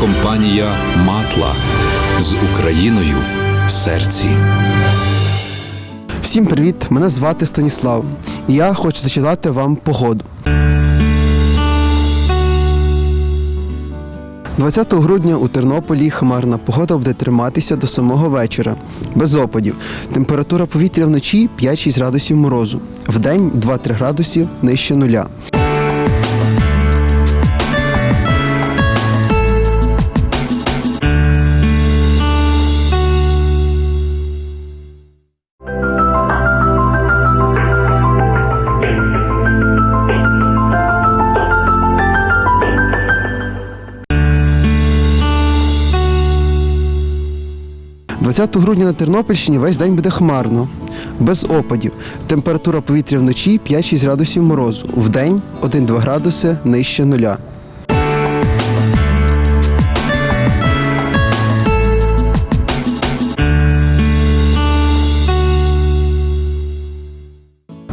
компанія Матла з Україною в серці. Всім привіт! Мене звати Станіслав. І я хочу зачитати вам погоду. 20 грудня у Тернополі хмарна погода буде триматися до самого вечора, без опадів. Температура повітря вночі 5-6 градусів морозу, вдень 2-3 градусів нижче нуля. – 20 грудня на Тернопільщині весь день буде хмарно, без опадів. Температура повітря вночі 5-6 градусів морозу, вдень 1-2 градуси нижче нуля.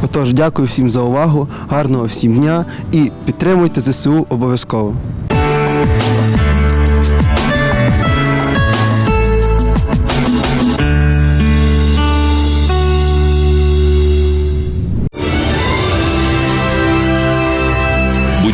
Отож, дякую всім за увагу, гарного всім дня і підтримуйте ЗСУ обов'язково.